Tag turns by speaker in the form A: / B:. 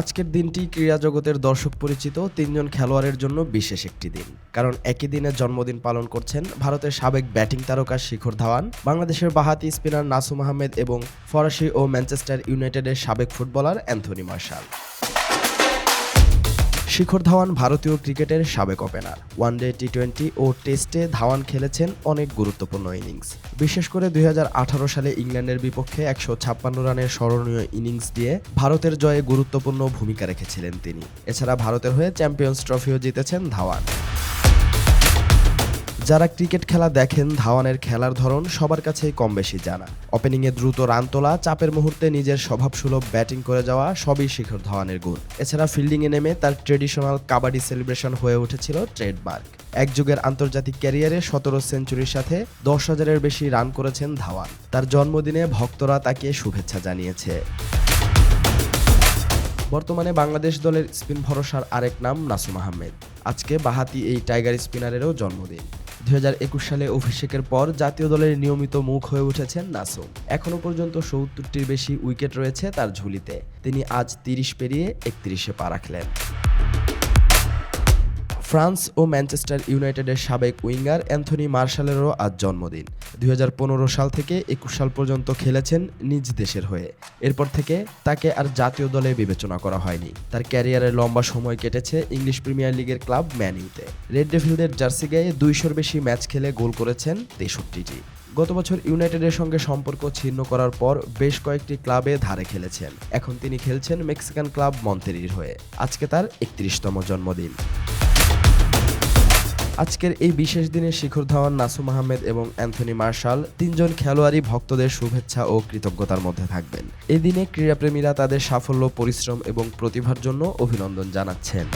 A: আজকের দিনটি ক্রীড়া জগতের দর্শক পরিচিত তিনজন খেলোয়াড়ের জন্য বিশেষ একটি দিন। কারণ একই দিনে জন্মদিন পালন করছেন ভারতের সাবেক ব্যাটিং তারকা শিখর ধাওয়ান, বাংলাদেশের বাহাতি স্পিনার নাসুম আহমেদ এবং ফরাসি ও ম্যানচেস্টার ইউনাইটেডের সাবেক footballer Anthony Martial. Shikhar Dhawan ভারতীয় ক্রিকেটের সাবেক opener one day T twenty ও টেস্টে ধাওয়ান খেলেছেন অনেক গুরুত্বপূর্ণ ইনিংস বিশেষ করে দুই হাজার আঠারো সালে ইংল্যান্ডের বিপক্ষে একশো ছাপ্পান্ন রানের স্মরণীয় ইনিংস দিয়ে ভারতের জয়ে গুরুত্বপূর্ণ ভূমিকা রেখেছিলেন তিনি। এছাড়া ভারতের হয়ে চ্যাম্পিয়ন্স ট্রফিও জিতেছেন ধাওয়ান। যারা ক্রিকেট খেলা দেখেন, ধাওয়ানের খেলার ধরন সবার কাছেই কম বেশি জানা। ওপেনিংয়ে দ্রুত রান তোলা, চাপের মুহূর্তে নিজের স্বভাবসুলভ ব্যাটিং করে যাওয়া সবই শিখর ধাওয়ানের গুণ। এছাড়া ফিল্ডিংয়ে নেমে তার ট্রেডিশনাল কাবাডি সেলিব্রেশন হয়ে উঠেছিল ট্রেডমার্ক এক যুগের আন্তর্জাতিক ক্যারিয়ারে সতেরো সেঞ্চুরির সাথে দশ হাজারের বেশি রান করেছেন ধাওয়ান। তার জন্মদিনে ভক্তরা তাকে শুভেচ্ছা জানিয়েছে। বর্তমানে বাংলাদেশ দলের স্পিন ভরসার আরেক নাম নাসুম আহমেদ। আজকে বাহাতি এই টাইগার স্পিনারেরও জন্মদিন। দুই হাজার একুশ সালে অভিষেকের পর জাতীয় দলের নিয়মিত মুখ হয়ে উঠেছেন নাসুম এখনও পর্যন্ত সত্তরটির বেশি উইকেট রয়েছে তার ঝুলিতে। তিনি আজ তিরিশ পেরিয়ে একত্রিশে পা রাখলেন। ফ্রান্স ও ম্যানচেস্টার ইউনাইটেডের সাবেক উইঙ্গার অ্যান্থনি মার্শালেরও আজ জন্মদিন। দুই হাজার পনেরো সাল থেকে একুশ সাল পর্যন্ত খেলেছেন নিজ দেশের হয়ে। এরপর থেকে তাকে আর জাতীয় দলে বিবেচনা করা হয়নি। তার ক্যারিয়ারের লম্বা সময় কেটেছে ইংলিশ প্রিমিয়ার লিগের ক্লাব ম্যানিউতে রেড ডেভিলদের জার্সি গায়ে দুইশোর বেশি ম্যাচ খেলে গোল করেছেন তেষট্টিটি। গত বছর ইউনাইটেডের সঙ্গে সম্পর্ক ছিন্ন করার পর বেশ কয়েকটি ক্লাবে ধারে খেলেছেন। এখন তিনি খেলছেন মেক্সিকান ক্লাব মন্তেরির হয়ে। আজকে তার একত্রিশতম জন্মদিন। আজকের এই বিশেষ দিনে শিখর ধাওয়ান নাসুম আহমেদ এবং অ্যান্থনি মার্শাল তিনজন খেলোয়াড়ই ভক্তদের শুভেচ্ছা ও কৃতজ্ঞতার মধ্যে থাকবেন। এদিনে দিনে ক্রীড়াপ্রেমীরা তাদের সাফল্য, পরিশ্রম এবং প্রতিভার জন্য অভিনন্দন জানাচ্ছেন।